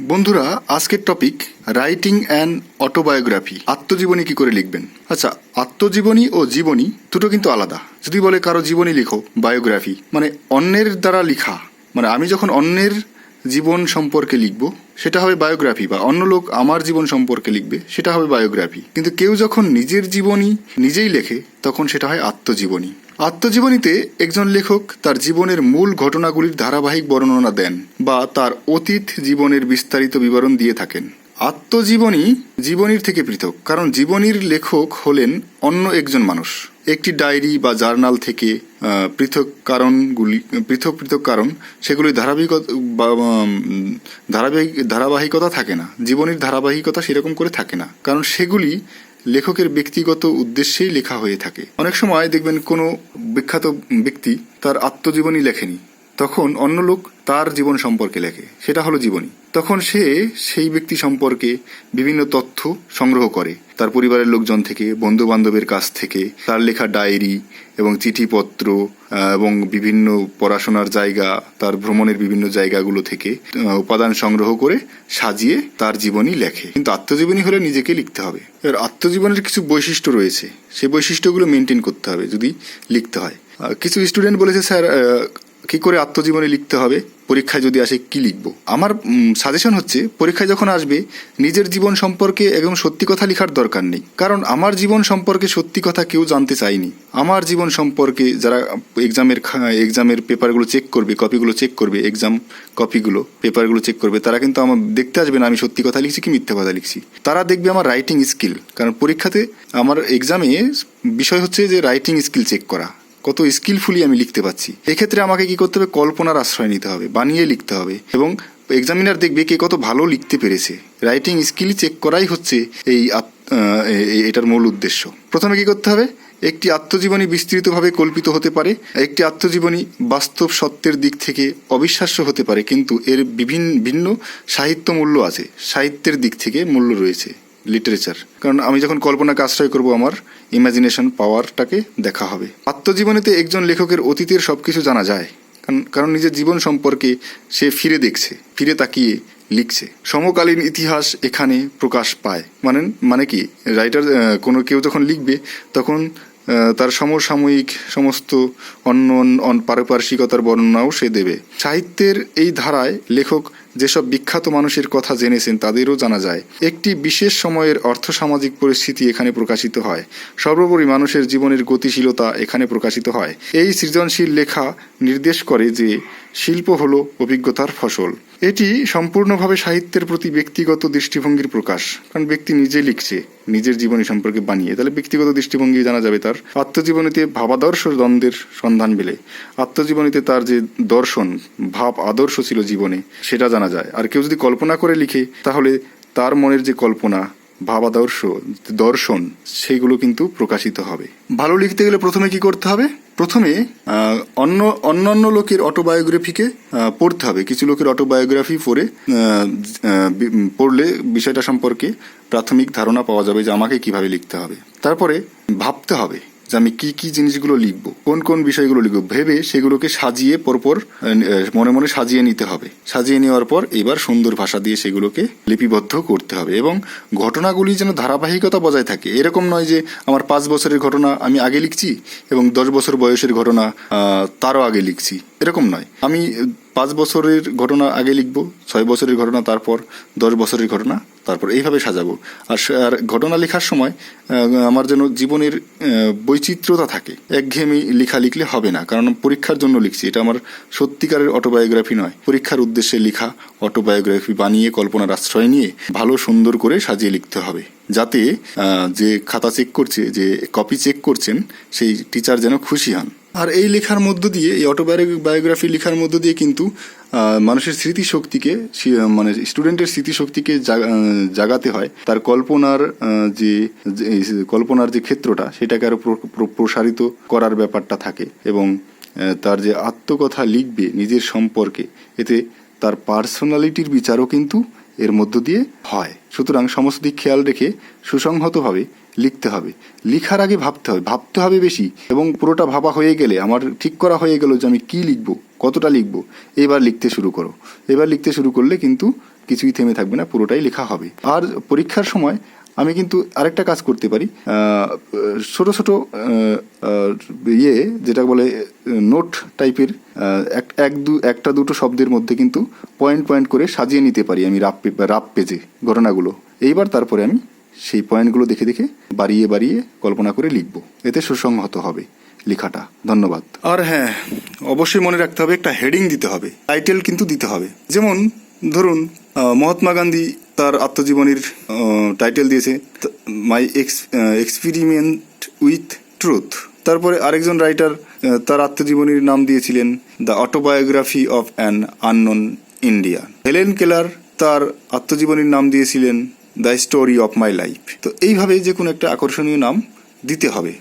বন্ধুরা, আজকের topic writing and autobiography আত্মজীবনী কি করে লিখবেন? আচ্ছা আত্মজীবনী ও জীবনী দুটো কিন্তু আলাদা। যদি বলে কারও জীবনী লিখো বায়োগ্রাফি মানে অন্যের দ্বারা লিখা মানে আমি যখন অন্যের জীবন সম্পর্কে লিখব, সেটা হবে বায়োগ্রাফি, বা অন্য লোক আমার জীবন সম্পর্কে লিখবে, সেটা হবে বায়োগ্রাফি। কিন্তু কেউ যখন নিজের জীবনী নিজেই লেখে, তখন সেটা হয় আত্মজীবনী। আত্মজীবনীতে একজন লেখক তার জীবনের মূল ঘটনাগুলির ধারাবাহিক বর্ণনা দেন, বা তার অতীত জীবনের বিস্তারিত বিবরণ দিয়ে থাকেন। আত্মজীবনী জীবনীর থেকে পৃথক, কারণ জীবনীর লেখক হলেন অন্য একজন মানুষ। একটি ডায়েরি বা জার্নাল থেকে পৃথক কারণগুলি, পৃথক পৃথক কারণ সেগুলি ধারাবাহিকতা ধারাবাহিক, ধারাবাহিকতা থাকে না। জীবনের ধারাবাহিকতা সেরকম করে থাকে না। কারণ সেগুলি লেখকের ব্যক্তিগত উদ্দেশ্যেই লেখা হয়ে থাকে। অনেক সময় দেখবেন কোনো বিখ্যাত ব্যক্তি তার আত্মজীবনী লেখেনি। তখন অন্য লোক তার জীবন সম্পর্কে লেখে, সেটা হলো জীবনী। তখন সে সেই ব্যক্তি সম্পর্কে বিভিন্ন তথ্য সংগ্রহ করে। তার পরিবারের লোকজন থেকে বন্ধু বান্ধবের কাছ থেকে, তার লেখা ডায়েরি এবং চিঠিপত্র এবং বিভিন্ন পড়াশোনার জায়গা, তার ভ্রমণের বিভিন্ন জায়গাগুলো থেকে উপাদান সংগ্রহ করে সাজিয়ে তার জীবনী লেখে। কিন্তু আত্মজীবনী হলে নিজেকে লিখতে হবে। এবার আত্মজীবনের কিছু বৈশিষ্ট্য রয়েছে। সেই বৈশিষ্ট্যগুলো মেনটেন করতে হবে যদি লিখতে হয়। কিছু স্টুডেন্ট বলেছে, স্যার কি করে আত্মজীবনী লিখতে হবে? পরীক্ষায় যদি আসে, কি লিখব? আমার সাজেশন হচ্ছে, পরীক্ষায় যখন আসবে, নিজের জীবন সম্পর্কে একদম সত্যি কথা লেখার দরকার নেই। কারণ আমার জীবন সম্পর্কে সত্যি কথা কেউ জানতে চায়নি। আমার জীবন সম্পর্কে যারা এক্সামের এক্সামের পেপারগুলো চেক করবে কপিগুলো চেক করবে এক্সাম কপিগুলো পেপারগুলো চেক করবে, তারা কিন্তু আমার, দেখতে আসবে না, আমি সত্যি কথা লিখছি কি মিথ্যা কথা লিখছি। তারা দেখবে আমার রাইটিং স্কিল কারণ পরীক্ষাতে আমার এক্সামে বিষয় হচ্ছে যে রাইটিং স্কিল চেক করা। কত স্কিলফুলি আমি লিখতে পাচ্ছি এক্ষেত্রে আমাকে কি করতে হবে? কল্পনার আশ্রয় নিতে হবে, বানিয়ে লিখতে হবে এবং এক্সামিনার দেখবে কে কত ভালো লিখতে পেরেছে। রাইটিং স্কিল চেক করাই হচ্ছে এই এটার মূল উদ্দেশ্য। প্রথমে কি করতে হবে? একটি আত্মজীবনী বিস্তৃতভাবে কল্পিত হতে পারে, একটি আত্মজীবনী বাস্তব সত্যের দিক থেকে অবিশ্বাস্য হতে পারে, কিন্তু এর বিভিন্ন ভিন্ন সাহিত্য মূল্য আছে, সাহিত্যের দিক থেকে মূল্য রয়েছে। লিটারেচার কারণ আমি যখন কল্পনাকে আশ্রয় করব, আমার ইমাজিনেশন পাওয়ারটাকে দেখা হবে। আত্মজীবনীতে একজন লেখকের অতীতের সব কিছু জানা যায়। কারণ- কারণ নিজের জীবন সম্পর্কে সে ফিরে দেখছে, ফিরে তাকিয়ে লিখছে। সমকালীন ইতিহাস এখানে প্রকাশ পায়। মানে মানে কি? রাইটার কোনো কেউ যখন লিখবে, তখন তার সমসাময়িক সমস্ত অন্য অন- পারিপার্শ্বিকতার বর্ণনাও সে দেবে। সাহিত্যের এই ধারায় লেখক যেসব বিখ্যাত মানুষের কথা জেনেছেন তাদেরও জানা যায়, একটি বিশেষ সময়ের অর্থসামাজিক পরিস্থিতি এখানে প্রকাশিত হয়। সর্বোপরি মানুষের জীবনের গতিশীলতা এখানে প্রকাশিত হয়। এই সৃজনশীল লেখা নির্দেশ করে যে শিল্প হল অভিজ্ঞতার ফসল। এটি সম্পূর্ণভাবে সাহিত্যের প্রতি ব্যক্তিগত দৃষ্টিভঙ্গির প্রকাশ। কারণ ব্যক্তি নিজে লিখছে, নিজের জীবনী সম্পর্কে বানিয়ে। তাহলে ব্যক্তিগত দৃষ্টিভঙ্গি জানা যাবে তার আত্মজীবনীতে ভাবাদর্শ দ্বন্দ্বের সন্ধান মেলে। আত্মজীবনীতে তার যে দর্শন, ভাব, আদর্শ ছিল জীবনে, সেটা জানা যায়। আর কেউ যদি কল্পনা করে লিখে, তাহলে তার মনের যে কল্পনা, ভাবাদর্শ, দর্শন সেগুলো কিন্তু প্রকাশিত হবে। ভালো লিখতে গেলে প্রথমে কি করতে হবে? প্রথমে অন্য, অন্যান্য লোকের অটোবায়োগ্রাফিকে পড়তে হবে। কিছু লোকের অটোবায়োগ্রাফি পড়ে পড়লে বিষয়টা সম্পর্কে প্রাথমিক ধারণা পাওয়া যাবে যে আমাকে কীভাবে লিখতে হবে। তারপরে ভাবতে হবে। যে আমি কি কি জিনিসগুলো লিখব, কোন কোন বিষয়গুলো লিখব, ভেবে সেগুলোকে সাজিয়ে পরপর মনে মনে সাজিয়ে নিতে হবে। সাজিয়ে নেওয়ার পর এবার সুন্দর ভাষা দিয়ে সেগুলোকে লিপিবদ্ধ করতে হবে এবং ঘটনাগুলি যেন ধারাবাহিকতা বজায় থাকে। এরকম নয় যে আমার পাঁচ বছরের ঘটনা আমি আগে লিখছি এবং দশ বছর বয়সের ঘটনা তারও আগে লিখছি। এরকম নয়। আমি পাঁচ বছরের ঘটনা আগে লিখব, ছয় বছরের ঘটনা, তারপর দশ বছরের ঘটনা, তারপর এইভাবে সাজাবো। আর আর ঘটনা লেখার সময় আমার যেন জীবনের বৈচিত্র্যতা থাকে। একঘেয়েমি লেখা লিখলে হবে না, কারণ পরীক্ষার জন্য লিখছি। এটা আমার সত্যিকারের অটোবায়োগ্রাফি নয়। পরীক্ষার উদ্দেশ্যে লেখা অটোবায়োগ্রাফি বানিয়ে, কল্পনার আশ্রয় নিয়ে, ভালো সুন্দর করে সাজিয়ে লিখতে হবে। যাতে যে খাতা চেক করছে, যে কপি চেক করছেন, সেই টিচার যেন খুশি হন। আর এই লেখার মধ্য দিয়ে, এই অটোবায়োগ্রাফি লেখার মধ্য দিয়ে কিন্তু মানুষের স্মৃতিশক্তিকে মানে স্টুডেন্টের স্মৃতিশক্তিকে জাগ- জাগাতে হয়। তার কল্পনার যে কল্পনার যে ক্ষেত্রটা, সেটাকে আরও প্র- প্র- প্রসারিত করার ব্যাপারটা থাকে এবং তার যে আত্মকথা লিখবে নিজের সম্পর্কে, এতে তার পার্সোনালিটির বিচারও কিন্তু এর মধ্য দিয়ে হয়। সুতরাং সমস্ত দিক খেয়াল রেখে সুসংহতভাবে লিখতে হবে। লিখার আগে ভাবতে হবে। ভাবতে হবে বেশি এবং পুরোটা ভাবা হয়ে গেলে, আমার ঠিক করা হয়ে গেল যে আমি কি লিখব, কতটা লিখব, এবার লিখতে শুরু করো। এবার লিখতে শুরু করলে কিন্তু কিছুই থেমে থাকবে না, পুরোটাই লেখা হবে। আর পরীক্ষার সময় আমি কিন্তু আরেকটা কাজ করতে পারি। ছোট ছোট ইয়ে যেটা বলে নোট টাইপের এক- এক দু, একটা দুটো শব্দের মধ্যে কিন্তু পয়েন্ট পয়েন্ট করে সাজিয়ে নিতে পারি আমি রাপ রাপ পেজে ঘটনাগুলো। এইবার তারপরে আমি সেই পয়েন্টগুলো দেখে দেখে বাড়িয়ে বাড়িয়ে কল্পনা করে লিখব। এতে সুসংহত হবে লেখাটা। ধন্যবাদ। আর হ্যাঁ অবশ্যই মনে রাখতে হবে, একটা হেডিং দিতে হবে। টাইটেল কিন্তু দিতে হবে। যেমন ধরুন মহাত্মা গান্ধী তার আত্মজীবনীর টাইটেল দিয়েছে মাই এক্সপেরিমেন্ট উইথ ট্রুথ তারপরে আরেকজন রাইটার তার আত্মজীবনীর নাম দিয়েছিলেন the autobiography of an unknown India Helen Keller তার আত্মজীবনীর নাম দিয়েছিলেন the story of my life তো এইভাবে যে কোনো একটা আকর্ষণীয় নাম দিতে হবে।